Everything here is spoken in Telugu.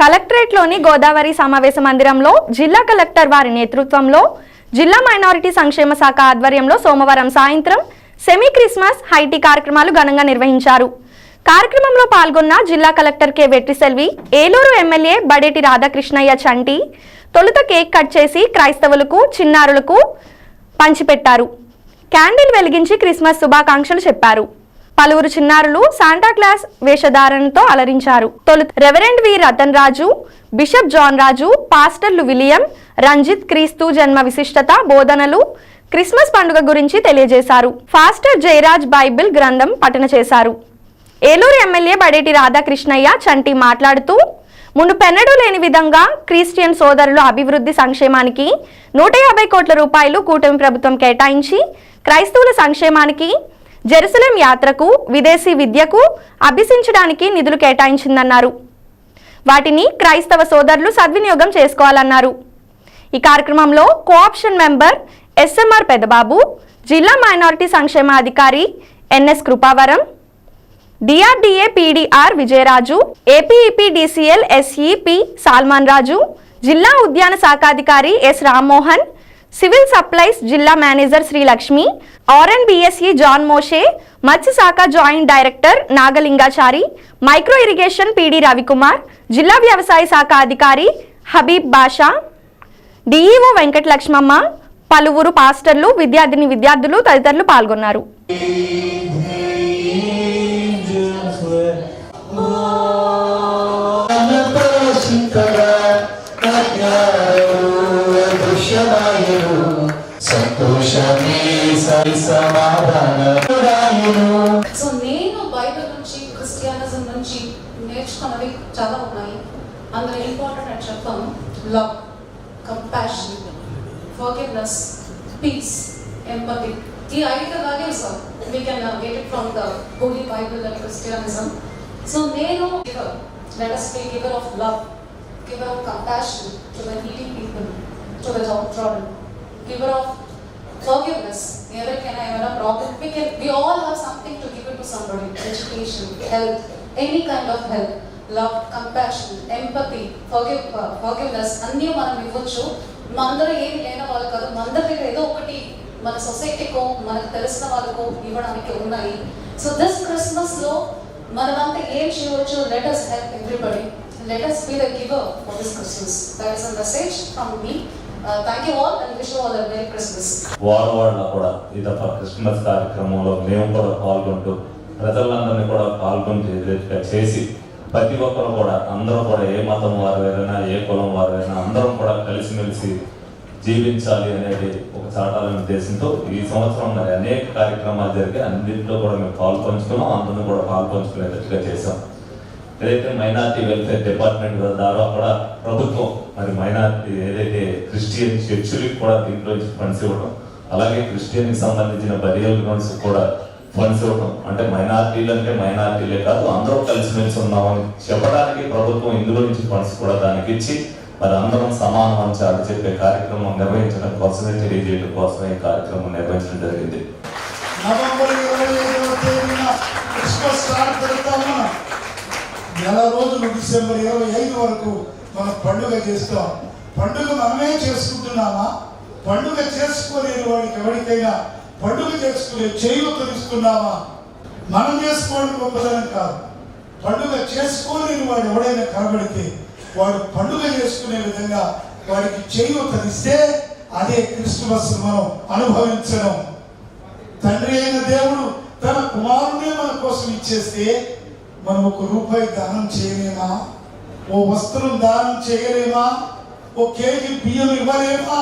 కలెక్టరేట్లోని గోదావరి సమావేశ మందిరంలో జిల్లా కలెక్టర్ వారి నేతృత్వంలో జిల్లా మైనారిటీ సంక్షేమ శాఖ ఆధ్వర్యంలో సోమవారం సాయంత్రం సెమీ క్రిస్మస్ హైటీ కార్యక్రమాలు ఘనంగా నిర్వహించారు. కార్యక్రమంలో పాల్గొన్న జిల్లా collector K. Vetriselvi Eluru MLA Badeti Radhakrishnayya Chanti తొలుత కేక్ కట్ చేసి క్రైస్తవులకు చిన్నారులకు పంచిపెట్టారు. క్యాండిల్ వెలిగించి క్రిస్మస్ శుభాకాంక్షలు చెప్పారు. పలువురు చిన్నారులు శాంటాక్లాస్ వేషధారణతో అలరించారు. తొలుత reverend V Ratan Raju bishop John Raju పాస్టర్లు విలియం రంజిత్ క్రీస్తు జన్మ విశిష్టత బోధనలు క్రిస్మస్ పండుగ గురించి తెలియజేశారు. ఫాస్టర్ జయరాజ్ బైబిల్ గ్రంథం పఠన చేశారు. ఏలూరు ఎమ్మెల్యే బడేటి రాధాకృష్ణయ్య చంటి మాట్లాడుతూ మునుపెన్నడూ లేని విధంగా క్రిస్టియన్ సోదరుల అభివృద్ధి సంక్షేమానికి నూట యాభై కోట్ల రూపాయలు కూటమి ప్రభుత్వం కేటాయించి క్రైస్తవుల సంక్షేమానికి జెరూసలేం యాత్రకు విదేశీ విద్యకు అభ్యసించడానికి నిధులు కేటాయించిందన్నారు. వాటిని క్రైస్తవ సోదరులు సద్వినియోగం చేసుకోవాలన్నారు. ఈ కార్యక్రమంలో కోఆప్షన్ మెంబర్ ఎస్ఎంఆర్ పెదబాబు జిల్లా మైనారిటీ సంక్షేమ అధికారి NS Kripavaram DRDA PDR Vijayaraju APEPDCL SEP Salman Raju జిల్లా ఉద్యాన శాఖాధికారి ఎస్ రామ్మోహన్ సివిల్ సప్లైస్ జిల్లా manager Srilakshmi RN BSE John Moshe మత్స్య శాఖ joint director Nagalingachari micro irrigation PD Ravikumar జిల్లా వ్యవసాయ శాఖ అధికారి హబీబ్ బాషా డిఈఓ వెంకట లక్ష్మమ్మ పలువురు పాస్టర్లు విద్యార్థిని విద్యార్థులు తదితరులు పాల్గొన్నారు. సో నేను బైబిల్ నుంచి క్రిస్టియానిజం నుంచి నేర్చుకున్నవి చాలా ఉన్నాయి. అందులో ఇంపార్టెంట్ అని చెప్తాను love compassion forgiveness peace empathy ఈ ఐదు values we can get it from the Holy Bible and Christianity so నేను let us be giver of love giver of compassion to the needy people to the downtrodden giver of forgiveness ఎవరికైనా ఏమైనా problem we can we all have something to give it to somebody education health any kind of help love compassion empathy forgive uh, forgiveness అన్నీ మనం ఇవ్వచ్చు మనందరూ ఏమి లేని వాళ్ళు కాదు మనందరి దగ్గర ఏదో ఒకటి మన సొసైటీకో మనకు తెలిసిన వాళ్ళకు ఇవ్వడానికి ఉన్నాయి సో దిస్ క్రిస్మస్లో మనమంతా ఏం చేయవచ్చు let us help everybody let us be the giver for this Christmas that is a message from me uh, thank కూడా ఈ దఫా క్రిస్మస్ కార్యక్రమంలో మేము కూడా పాల్గొంటూ ప్రజలందరినీ కూడా పాల్గొని చేసి ప్రతి ఒక్కరు కూడా అందరూ కూడా ఏ మతం వారైనా ఏ కులం వారైనా అందరం కూడా కలిసిమెలిసి జీవించాలి అనేది ఒక చాటాలనే ఉద్దేశంతో ఈ సంవత్సరం మరి అనేక కార్యక్రమాలు జరిగి అన్నింటిలో కూడా మేము పాల్పంచుకున్నాం అందరిని కూడా పాల్పంచుకునేటట్టుగా చేసాం ఏదైతే మైనార్టీ వెల్ఫేర్ డిపార్ట్మెంట్ ద్వారా కూడా ప్రభుత్వం మరి మైనార్టీ ఏదైతే క్రిస్టియన్ చర్చిలకు కూడా దీంట్లో ఫండ్స్ ఇవ్వడం అలాగే క్రిస్టియన్కి సంబంధించిన బరియల్ గ్రౌండ్స్ కూడా ఫండ్స్ ఇవ్వడం అంటే మైనార్టీలు అంటే మైనార్టీలే కాదు అందరూ కలిసిమెలిసి ఉన్నామని చెప్పడానికి ప్రభుత్వం ఇందులో నుంచి ఫండ్స్ కూడా దానికి ఇచ్చి మరి అందరం సమానం అని చాటి చెప్పే కార్యక్రమం నిర్వహించడం కోసమే తెలియజేయడం కోసమే ఈ కార్యక్రమం నిర్వహించడం జరిగింది. నవంబర్ ఇరవై ఐదవ తేదీన క్రిస్మస్ స్టార్ట్ నెల రోజులు డిసెంబర్ ఇరవై ఐదు వరకు మనం పండుగ చేస్తాం. పండుగ మనమే చేసుకుంటున్నామా? పండుగ చేసుకోలేని వాడికి ఎవరికైనా పండుగ చేసుకునే చేయూతనిస్తున్నామా మనం చేసుకోవడం గొప్పదనం కాదు. పండుగ చేసుకోలేని వాడు ఎవడైనా కనబడితే వాడు పండుగ చేసుకునే విధంగా వాడికి చేయూతనిస్తే అదే క్రిస్మస్ మనం అనుభవించడం. తండ్రి అయిన దేవుడు తన కుమారుడే మన కోసం ఇచ్చేస్తే మనం ఒక రూపాయి దానం చేయలేమా? ఓ వస్త్రం దానం చేయలేమా? ఓ కేజీ బియ్యం ఇవ్వలేమా?